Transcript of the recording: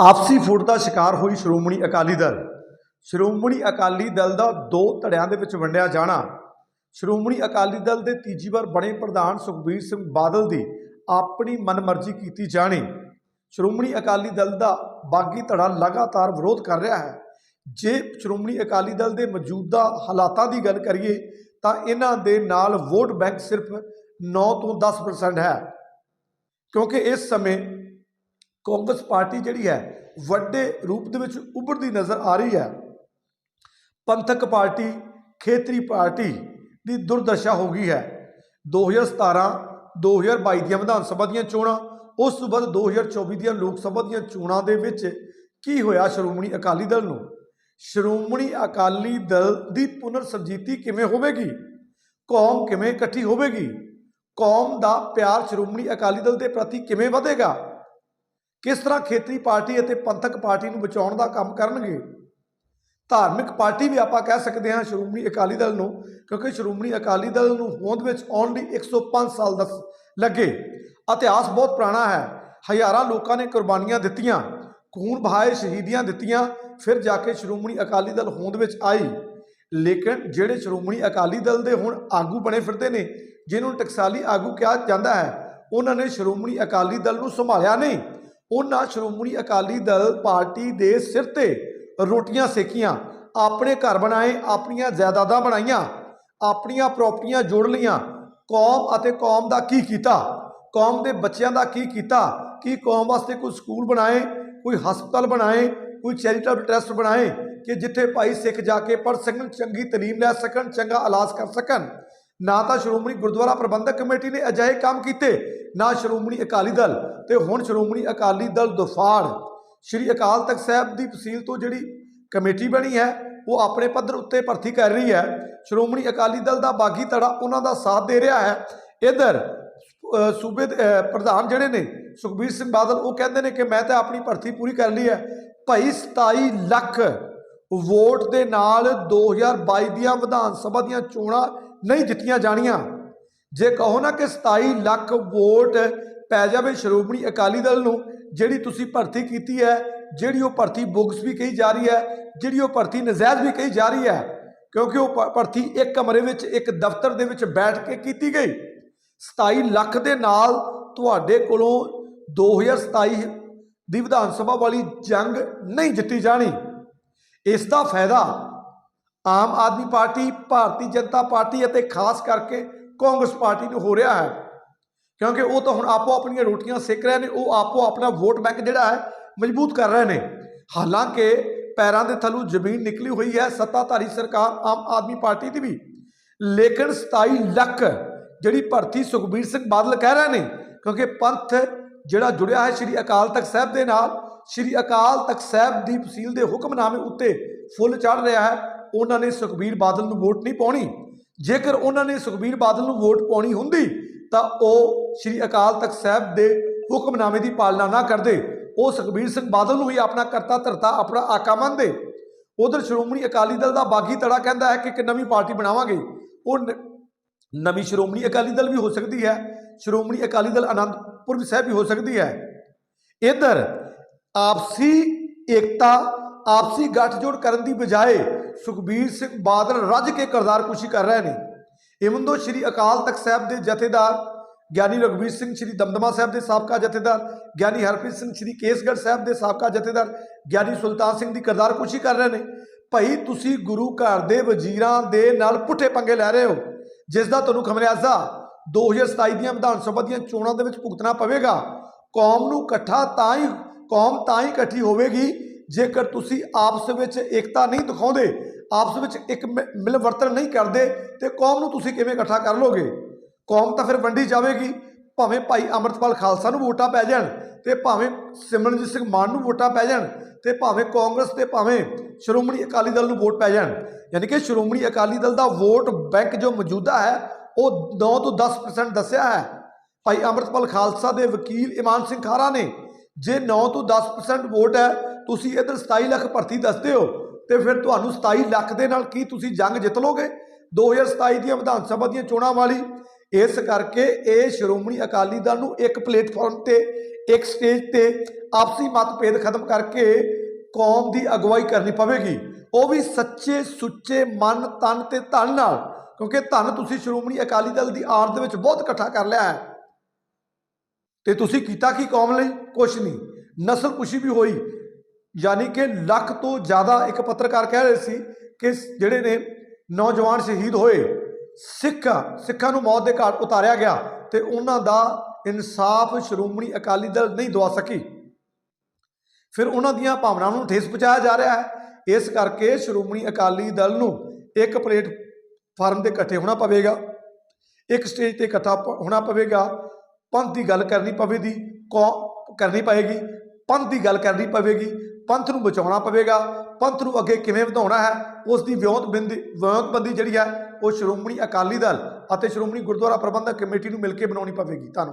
ਆਪਸੀ ਫੁੱਟ ਦਾ ਸ਼ਿਕਾਰ ਹੋਈ ਸ਼੍ਰੋਮਣੀ ਅਕਾਲੀ ਦਲ। ਸ਼੍ਰੋਮਣੀ ਅਕਾਲੀ ਦਲ ਦਾ ਦੋ ਧੜਿਆਂ ਦੇ ਵਿੱਚ ਵੰਡਿਆ ਜਾਣਾ। ਸ਼੍ਰੋਮਣੀ ਅਕਾਲੀ ਦਲ ਦੇ ਤੀਜੀ ਵਾਰ ਬਣੇ ਪ੍ਰਧਾਨ ਸੁਖਬੀਰ ਸਿੰਘ ਬਾਦਲ ਦੀ ਆਪਣੀ ਮਨਮਰਜ਼ੀ ਕੀਤੀ ਜਾਣੀ। ਸ਼੍ਰੋਮਣੀ ਅਕਾਲੀ ਦਲ ਦਾ ਬਾਗੀ ਧੜਾ ਲਗਾਤਾਰ ਵਿਰੋਧ ਕਰ ਰਿਹਾ ਹੈ। ਜੇ ਸ਼੍ਰੋਮਣੀ ਅਕਾਲੀ ਦਲ ਦੇ ਮੌਜੂਦਾ ਹਾਲਾਤਾਂ ਦੀ ਗੱਲ ਕਰੀਏ, ਤਾਂ ਇਹਨਾਂ ਦੇ ਨਾਲ ਵੋਟ ਬੈਂਕ ਸਿਰਫ 9 ਤੋਂ 10% ਹੈ। ਕਿਉਂਕਿ ਇਸ ਸਮੇਂ ਕਾਂਗਰਸ ਪਾਰਟੀ ਜਿਹੜੀ ਹੈ, ਵੱਡੇ ਰੂਪ ਦੇ ਵਿੱਚ ਉੱਭਰਦੀ ਨਜ਼ਰ ਆ ਰਹੀ ਹੈ। ਪੰਥਕ ਪਾਰਟੀ, ਖੇਤਰੀ ਪਾਰਟੀ ਦੀ ਦੁਰਦਸ਼ਾ ਹੋ ਗਈ ਹੈ। 2017 2022 ਦੀਆਂ ਵਿਧਾਨ ਸਭਾ ਦੀਆਂ ਚੋਣਾਂ, ਉਸ ਤੋਂ ਬਾਅਦ 2024 ਦੀਆਂ ਲੋਕ ਸਭਾ ਦੀਆਂ ਚੋਣਾਂ ਦੇ ਵਿੱਚ ਕੀ ਹੋਇਆ ਸ਼੍ਰੋਮਣੀ ਅਕਾਲੀ ਦਲ ਨੂੰ? ਸ਼੍ਰੋਮਣੀ ਅਕਾਲੀ ਦਲ ਦੀ ਪੁਨਰ ਸਰਜੀਤੀ ਕਿਵੇਂ ਹੋਵੇਗੀ? ਕੌਮ ਕਿਵੇਂ ਇਕੱਠੀ ਹੋਵੇਗੀ? ਕੌਮ ਦਾ ਪਿਆਰ ਸ਼੍ਰੋਮਣੀ ਅਕਾਲੀ ਦਲ ਦੇ ਪ੍ਰਤੀ ਕਿਵੇਂ ਵਧੇਗਾ? ਕਿਸ ਤਰ੍ਹਾਂ ਖੇਤਰੀ ਪਾਰਟੀ ਅਤੇ ਪੰਥਕ ਪਾਰਟੀ ਨੂੰ ਬਚਾਉਣ ਦਾ ਕੰਮ ਕਰਨਗੇ? ਧਾਰਮਿਕ ਪਾਰਟੀ ਵੀ ਆਪਾਂ ਕਹਿ ਸਕਦੇ ਹਾਂ ਸ਼੍ਰੋਮਣੀ ਅਕਾਲੀ ਦਲ ਨੂੰ, ਕਿਉਂਕਿ ਸ਼੍ਰੋਮਣੀ ਅਕਾਲੀ ਦਲ ਨੂੰ ਹੋਂਦ ਵਿੱਚ ਆਉਣ ਲਈ 105 ਸਾਲ ਦਾ ਲੱਗੇ। ਇਤਿਹਾਸ ਬਹੁਤ ਪੁਰਾਣਾ ਹੈ। ਹਜ਼ਾਰਾਂ ਲੋਕਾਂ ਨੇ ਕੁਰਬਾਨੀਆਂ ਦਿੱਤੀਆਂ, ਖੂਨ ਬਹਾਏ ਸ਼ਹੀਦੀਆਂ ਦਿੱਤੀਆਂ, ਫਿਰ ਜਾ ਕੇ ਸ਼੍ਰੋਮਣੀ ਅਕਾਲੀ ਦਲ ਹੋਂਦ ਵਿੱਚ ਆਈ। ਲੇਕਿਨ ਜਿਹੜੇ ਸ਼੍ਰੋਮਣੀ ਅਕਾਲੀ ਦਲ ਦੇ ਹੁਣ ਆਗੂ ਬਣੇ ਫਿਰਦੇ ਨੇ, ਜਿਹਨੂੰ ਟਕਸਾਲੀ ਆਗੂ ਕਿਹਾ ਜਾਂਦਾ ਹੈ, ਉਹਨਾਂ ਨੇ ਸ਼੍ਰੋਮਣੀ ਅਕਾਲੀ ਦਲ ਨੂੰ ਸੰਭਾਲਿਆ ਨਹੀਂ। ਉਹਨਾਂ ਸ਼੍ਰੋਮਣੀ ਅਕਾਲੀ ਦਲ ਪਾਰਟੀ ਦੇ ਸਿਰ ਤੇ ਰੋਟੀਆਂ ਸੇਕੀਆਂ, ਆਪਣੇ ਘਰ ਬਣਾਏ, ਆਪਣੀਆਂ ਜਾਇਦਾਦਾਂ ਬਣਾਈਆਂ, ਆਪਣੀਆਂ ਪ੍ਰਾਪਰਟੀਆਂ ਜੋੜ ਲਈਆਂ। ਕੌਮ ਅਤੇ ਕੌਮ ਦਾ ਕੀ ਕੀਤਾ? ਕੌਮ ਦੇ ਬੱਚਿਆਂ ਦਾ ਕੀ ਕੀਤਾ? ਕੀ ਕੌਮ ਵਾਸਤੇ ਕੋਈ ਸਕੂਲ ਬਣਾਏ, ਕੋਈ ਹਸਪਤਾਲ ਬਣਾਏ, ਕੋਈ ਚੈਰੀਟੇਬਲ ਟਰਸਟ ਬਣਾਏ ਕਿ ਜਿੱਥੇ ਭਾਈ ਸਿੱਖ ਜਾ ਕੇ ਪੜ੍ਹ ਸਕਣ, ਚੰਗੀ ਤਾਲੀਮ ਲੈ ਸਕਣ, ਚੰਗਾ ਇਲਾਜ ਕਰ ਸਕਣ? ਨਾ ਤਾਂ ਸ਼੍ਰੋਮਣੀ ਗੁਰਦੁਆਰਾ ਪ੍ਰਬੰਧਕ ਕਮੇਟੀ ਨੇ ਅਜਿਹੇ ਕੰਮ ਕੀਤੇ, ਨਾ ਸ਼੍ਰੋਮਣੀ ਅਕਾਲੀ ਦਲ। ਤੇ ਹੁਣ ਸ਼੍ਰੋਮਣੀ ਅਕਾਲੀ ਦਲ ਦਫਾੜ। ਸ਼੍ਰੀ ਅਕਾਲ ਤਖਤ ਸਾਹਿਬ ਦੀ ਤਹਿਸੀਲ ਤੋਂ ਜਿਹੜੀ ਕਮੇਟੀ ਬਣੀ ਹੈ, ਉਹ ਆਪਣੇ ਪੱਧਰ ਉੱਤੇ ਭਰਤੀ ਕਰ ਰਹੀ ਹੈ। ਸ਼੍ਰੋਮਣੀ ਅਕਾਲੀ ਦਲ ਦਾ ਬਾਗੀ ਧੜਾ ਉਹਨਾਂ ਦਾ ਸਾਥ ਦੇ ਰਿਹਾ ਹੈ। ਇਧਰ ਸੂਬੇ ਦੇ ਪ੍ਰਧਾਨ ਜਿਹੜੇ ਨੇ, ਸੁਖਬੀਰ ਸਿੰਘ ਬਾਦਲ, ਉਹ ਕਹਿੰਦੇ ਨੇ ਕਿ ਮੈਂ ਤਾਂ ਆਪਣੀ ਭਰਤੀ ਪੂਰੀ ਕਰ ਲਈ ਹੈ। ਭਾਈ 27 ਲੱਖ ਵੋਟ ਦੇ ਨਾਲ 2022 ਦੀਆਂ ਵਿਧਾਨ ਸਭਾ ਦੀਆਂ ਚੋਣਾਂ ਨਹੀਂ ਦਿੱਤੀਆਂ ਜਾਣੀਆਂ। ਜੇ ਕਹੋ ਨਾ ਕਿ 27 ਲੱਖ ਵੋਟ ਪੈ ਜਾਵੇ ਸ਼੍ਰੋਮਣੀ ਅਕਾਲੀ ਦਲ ਨੂੰ, ਜਿਹੜੀ ਤੁਸੀਂ ਭਰਤੀ ਕੀਤੀ ਹੈ, ਜਿਹੜੀ ਉਹ ਭਰਤੀ ਬੁਗਸ ਵੀ ਕਹੀ ਜਾ ਰਹੀ ਹੈ, ਜਿਹੜੀ ਉਹ ਭਰਤੀ ਨਜਾਇਜ਼ ਵੀ ਕਹੀ ਜਾ ਰਹੀ ਹੈ, ਕਿਉਂਕਿ ਉਹ ਭਰਤੀ ਇੱਕ ਕਮਰੇ ਵਿੱਚ, ਇੱਕ ਦਫ਼ਤਰ ਦੇ ਵਿੱਚ ਬੈਠ ਕੇ ਕੀਤੀ ਗਈ। 27 ਲੱਖ ਦੇ ਨਾਲ ਤੁਹਾਡੇ ਕੋਲੋਂ 2027 ਦੀ ਵਿਧਾਨ ਸਭਾ ਵਾਲੀ ਜੰਗ ਨਹੀਂ ਜਿੱਤੀ ਜਾਣੀ। ਇਸ ਦਾ ਫਾਇਦਾ ਆਮ ਆਦਮੀ ਪਾਰਟੀ, ਭਾਰਤੀ ਜਨਤਾ ਪਾਰਟੀ ਅਤੇ ਖਾਸ ਕਰਕੇ ਕਾਂਗਰਸ ਪਾਰਟੀ ਨੂੰ ਹੋ ਰਿਹਾ ਹੈ। ਕਿਉਂਕਿ ਉਹ ਤਾਂ ਹੁਣ ਆਪੋ ਆਪਣੀਆਂ ਰੋਟੀਆਂ ਸੇਕ ਰਹੇ ਨੇ, ਉਹ ਆਪੋ ਆਪਣਾ ਵੋਟ ਬੈਂਕ ਜਿਹੜਾ ਹੈ, ਮਜ਼ਬੂਤ ਕਰ ਰਹੇ ਨੇ। ਹਾਲਾਂਕਿ ਪੈਰਾਂ ਦੇ ਥੱਲੋਂ ਜ਼ਮੀਨ ਨਿਕਲੀ ਹੋਈ ਹੈ, ਸੱਤਾਧਾਰੀ ਸਰਕਾਰ ਆਮ ਆਦਮੀ ਪਾਰਟੀ ਦੀ ਵੀ। ਲੇਕਿਨ 27 ਲੱਖ ਜਿਹੜੀ ਭਰਤੀ ਸੁਖਬੀਰ ਸਿੰਘ ਬਾਦਲ ਕਹਿ ਰਹੇ ਨੇ, ਕਿਉਂਕਿ ਪੰਥ ਜਿਹੜਾ ਜੁੜਿਆ ਹੈ ਸ੍ਰੀ ਅਕਾਲ ਤਖਤ ਸਾਹਿਬ ਦੇ ਨਾਲ, ਸ੍ਰੀ ਅਕਾਲ ਤਖਤ ਸਾਹਿਬ ਦੀ ਤਹਿਸੀਲ ਦੇ ਹੁਕਮਨਾਮੇ ਉੱਤੇ ਫੁੱਲ ਚੜ ਰਿਹਾ ਹੈ। ਉਹਨਾਂ ਨੇ ਸੁਖਬੀਰ ਬਾਦਲ ਨੂੰ ਵੋਟ ਨਹੀਂ ਪਾਉਣੀ। ਜੇਕਰ ਉਹਨਾਂ ਨੇ ਸੁਖਬੀਰ ਬਾਦਲ ਨੂੰ ਵੋਟ ਪਾਉਣੀ ਹੁੰਦੀ, ਤਾਂ ਉਹ ਸ੍ਰੀ ਅਕਾਲ ਤਖਤ ਸਾਹਿਬ ਦੇ ਹੁਕਮਨਾਮੇ ਦੀ ਪਾਲਣਾ ਨਾ ਕਰਦੇ। ਉਹ ਸੁਖਬੀਰ ਸਿੰਘ ਬਾਦਲ ਨੂੰ ਹੀ ਆਪਣਾ ਕਰਤਾ ਧਰਤਾ, ਆਪਣਾ ਆਕਾ ਮੰਨਦੇ। ਉਧਰ ਸ਼੍ਰੋਮਣੀ ਅਕਾਲੀ ਦਲ ਦਾ ਬਾਗੀ ਤੜਾ ਕਹਿੰਦਾ ਹੈ ਕਿ ਇੱਕ ਨਵੀਂ ਪਾਰਟੀ ਬਣਾਵਾਂਗੇ। ਉਹ ਨ- ਨਵੀਂ ਸ਼੍ਰੋਮਣੀ ਅਕਾਲੀ ਦਲ ਵੀ ਹੋ ਸਕਦੀ ਹੈ। ਸ਼੍ਰੋਮਣੀ ਅਕਾਲੀ ਦਲ ਅਨੰਦਪੁਰ ਸਾਹਿਬ ਵੀ ਹੋ ਸਕਦੀ ਹੈ। ਇਧਰ, ਆਪਸੀ ਏਕਤਾ, ਆਪਸੀ ਗੱਠਜੋੜ ਕਰਨ ਦੀ ਬਜਾਏ ਸੁਖਬੀਰ ਸਿੰਘ ਬਾਦਲ ਰੱਜ ਕੇ ਕਰਤਾਰਕੁਸ਼ੀ ਕਰ ਰਹੇ ਨੇ। ਇਵਨ ਦੋ ਸ਼੍ਰੀ ਅਕਾਲ ਤਖਤ ਸਾਹਿਬ ਦੇ ਜਥੇਦਾਰ ਗਿਆਨੀ ਰਘਵੀਰ ਸਿੰਘ, ਸ਼੍ਰੀ ਦਮਦਮਾ ਸਾਹਿਬ ਦੇ ਸਾਬਕਾ ਜਥੇਦਾਰ ਗਿਆਨੀ ਹਰਪ੍ਰੀਤ ਸਿੰਘ, ਸ਼੍ਰੀ ਕੇਸਗੜ੍ਹ ਸਾਹਿਬ ਦੇ ਸਾਬਕਾ ਜਥੇਦਾਰ ਗਿਆਨੀ ਸੁਲਤਾਨ ਸਿੰਘ ਦੀ ਕਰਤਾਰਕੁਸ਼ੀ ਕਰ ਰਹੇ ਨੇ। ਭਾਈ, ਤੁਸੀਂ ਗੁਰੂ ਘਰ ਦੇ ਵਜ਼ੀਰਾਂ ਦੇ ਨਾਲ ਪੁੱਠੇ ਪੰਗੇ ਲੈ ਰਹੇ ਹੋ, ਜਿਸ ਦਾ ਤੁਹਾਨੂੰ ਖਮਿਆਜ਼ਾ 2027 ਦੀਆਂ ਵਿਧਾਨ ਸਭਾ ਦੀਆਂ ਚੋਣਾਂ ਦੇ ਵਿੱਚ ਭੁਗਤਣਾ ਪਵੇਗਾ। ਕੌਮ ਨੂੰ ਇਕੱਠਾ ਤਾਂ ਹੀ, ਕੌਮ ਤਾਂ ਹੀ ਇਕੱਠੀ ਹੋਵੇਗੀ ਜੇਕਰ ਤੁਸੀਂ ਆਪਸ ਵਿੱਚ ਏਕਤਾ ਨਹੀਂ ਦਿਖਾਉਂਦੇ, ਆਪਸ ਵਿੱਚ ਇੱਕ ਮਿਲਵਰਤਨ ਨਹੀਂ ਕਰਦੇ, ਤੇ ਕੌਮ ਨੂੰ ਤੁਸੀਂ ਕਿਵੇਂ ਇਕੱਠਾ ਕਰ ਲੋਗੇ? ਕੌਮ ਤਾਂ ਫਿਰ ਵੰਡੀ ਜਾਵੇਗੀ, ਭਾਵੇਂ ਭਾਈ ਅਮਰਤਪਾਲ ਖਾਲਸਾ ਨੂੰ ਵੋਟਾਂ ਪੈ ਜਾਣ ਤੇ ਭਾਵੇਂ ਸਿਮਰਨਜੀਤ ਸਿੰਘ ਮਾਨ ਨੂੰ ਵੋਟਾਂ ਪੈ ਜਾਣ ਤੇ ਭਾਵੇਂ ਕਾਂਗਰਸ ਤੇ ਭਾਵੇਂ ਸ਼੍ਰੋਮਣੀ ਅਕਾਲੀ ਦਲ ਨੂੰ ਵੋਟ ਪੈ ਜਾਣ। ਯਾਨੀ ਕਿ ਸ਼੍ਰੋਮਣੀ ਅਕਾਲੀ ਦਲ ਦਾ ਵੋਟ ਬੈਂਕ ਜੋ ਮੌਜੂਦਾ ਹੈ, ਉਹ 9 ਤੋਂ 10% ਦੱਸਿਆ ਹੈ। ਭਾਈ ਅਮਰਤਪਾਲ ਖਾਲਸਾ ਦੇ ਵਕੀਲ ਇਮਾਨ ਸਿੰਘ ਖਾਰਾ ਨੇ, ਜੇ 9 ਤੋਂ 10% ਵੋਟ ਹੈ ਤੁਸੀਂ ਇਧਰ 27 ਲੱਖ ਭਰਤੀ ਦੱਸਦੇ ਹੋ, ਤੇ ਫਿਰ ਤੁਹਾਨੂੰ 27 ਲੱਖ ਦੇ ਨਾਲ ਕੀ ਤੁਸੀਂ ਜੰਗ ਜਿੱਤ ਲੋਗੇ 2027 ਦੀਆਂ ਵਿਧਾਨ ਸਭਾ ਦੀਆਂ ਚੋਣਾਂ ਵਾਲੀ, ਇਸ ਕਰਕੇ ਇਹ ਸ਼੍ਰੋਮਣੀ ਅਕਾਲੀ ਦਲ ਨੂੰ ਇੱਕ ਪਲੇਟਫਾਰਮ ਤੇ, ਇੱਕ ਸਟੇਜ ਤੇ ਆਪਸੀ ਮਤਭੇਦ ਖਤਮ ਕਰਕੇ ਕੌਮ ਦੀ ਅਗਵਾਈ ਕਰਨੀ ਪਵੇਗੀ। ਉਹ ਵੀ ਸੱਚੇ, ਸੁੱਚੇ, ਮਨ, ਤਨ ਤੇ ਧਨ ਨਾਲ, ਕਿਉਂਕਿ ਧਨ ਤੁਸੀਂ ਸ਼੍ਰੋਮਣੀ ਅਕਾਲੀ ਦਲ ਦੀ ਆੜ ਦੇ ਵਿੱਚ ਬਹੁਤ ਇਕੱਠਾ ਕਰ ਲਿਆ ਹੈ। ਤੇ ਤੁਸੀਂ ਕੀਤਾ ਕੀ ਕੌਮ ਲਈ? ਕੁਛ ਨਹੀਂ। ਨਸਲ ਕੁਸ਼ੀ ਵੀ ਹੋਈ। ਯਾਨੀ ਕਿ ਲੱਖ ਤੋਂ ਜ਼ਿਆਦਾ ਇੱਕ ਪੱਤਰਕਾਰ ਕਹਿ ਰਹੇ ਸੀ ਕਿ ਜਿਹੜੇ ਨੇ ਨੌਜਵਾਨ ਸ਼ਹੀਦ ਹੋਏ, ਸਿੱਖ, ਸਿੱਖਾਂ ਨੂੰ ਮੌਤ ਦੇ ਘਾਟ ਉਤਾਰਿਆ ਗਿਆ ਤੇ ਉਹਨਾਂ ਦਾ ਇਨਸਾਫ ਸ਼੍ਰੋਮਣੀ ਅਕਾਲੀ ਦਲ ਨਹੀਂ ਦਵਾ ਸਕੀ। ਫਿਰ ਉਹਨਾਂ ਦੀਆਂ ਭਾਵਨਾਵਾਂ ਨੂੰ ਠੇਸ ਪਹੁੰਚਾਇਆ ਜਾ ਰਿਹਾ ਹੈ। ਇਸ ਕਰਕੇ ਸ਼੍ਰੋਮਣੀ ਅਕਾਲੀ ਦਲ ਨੂੰ ਇੱਕ ਪਲੇਟਫਾਰਮ ਤੇ ਇਕੱਠੇ ਹੋਣਾ ਪਵੇਗਾ। ਇੱਕ ਸਟੇਜ ਤੇ ਇਕੱਠਾ ਹੋਣਾ ਪਵੇਗਾ। ਪੰਥ ਦੀ ਗੱਲ ਕਰਨੀ ਪਵੇਗੀ, ਕੌ, ਕਰਨੀ ਪਵੇਗੀ ਪੰਥ ਦੀ ਗੱਲ ਕਰਨੀ ਪਵੇਗੀ। ਪੰਥ ਨੂੰ ਬਚਾਉਣਾ ਪਵੇਗਾ। ਪੰਥ ਨੂੰ ਅੱਗੇ ਕਿਵੇਂ ਵਧਾਉਣਾ ਹੈ ਉਸ ਦੀ ਵਿਉਂਤਬੰਦੀ ਵਿਉਂਤਬੰਦੀ ਜਿਹੜੀ ਹੈ, ਉਹ ਸ਼੍ਰੋਮਣੀ ਅਕਾਲੀ ਦਲ ਅਤੇ ਸ਼੍ਰੋਮਣੀ ਗੁਰਦੁਆਰਾ ਪ੍ਰਬੰਧਕ ਕਮੇਟੀ ਨੂੰ ਮਿਲ ਕੇ ਬਣਾਉਣੀ ਪਵੇਗੀ। ਧੰਨਵਾਦ।